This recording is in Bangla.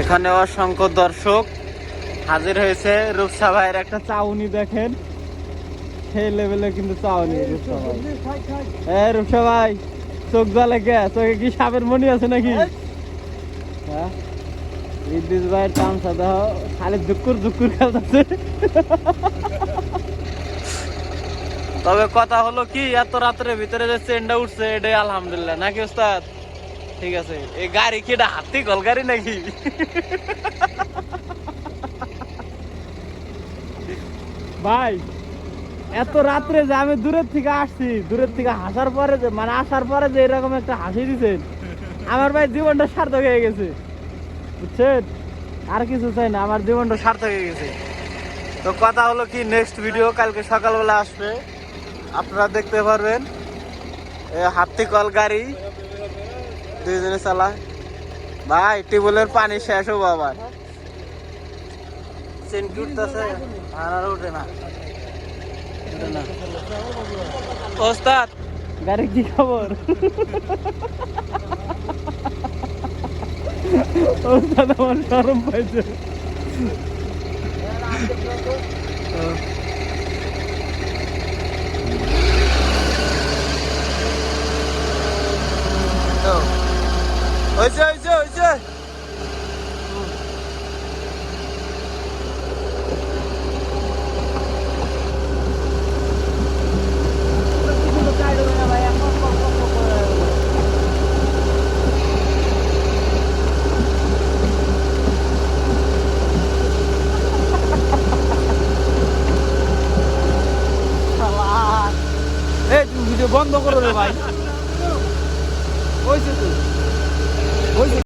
এখানে অসংখ্য দর্শক হাজির হয়েছে। রূপসা ভাইয়ের একটা চাউনি দেখেন। সেই লেভেলে কিন্তু চাউনি রূপসা ভাই। এ রূপসা ভাই চোখ জ্বালে কে চোখে কি সাপের মনি আছে নাকি? হ্যাঁ? ভাইয়ের চামচা দেহ খালি দুকুর দুকুর খেলতেছে তবে কথা হলো কি এত রাত্রের ভিতরে যে চেনটা উঠছে এটাই আলহামদুলিল্লাহ। নাকি ওস্তাদ? ঠিক আছে এই গাড়ি কি এটা হাতি কল গাড়ি নাকি? ভাই এত রাত্রে যে আমি দূরের থেকে আসছি দূরের থেকে হাসার পরে যে মানে আসার পরে যে এরকম একটা হাসি দিছেন আমার ভাই জীবনটা সার্থক হয়ে গেছে। বুঝছেন? আর কিছু চাই না আমার জীবনটা সার্থক হয়ে গেছে। তো কথা হলো কি নেক্সট ভিডিও কালকে সকালবেলা আসবে। আপনারা দেখতে পারবেন হাতি কল গাড়ি দুইজনে চালায় ভাই টিউবওয়েলের পানি শেষ হব আবার। চেন কি উঠতেছে? আর আর উঠে না। ওস্তাদ! কি খবর? ওস্তাদ আমার শরম পাইছে। বন্ধ করো রে ভাই। ওই তো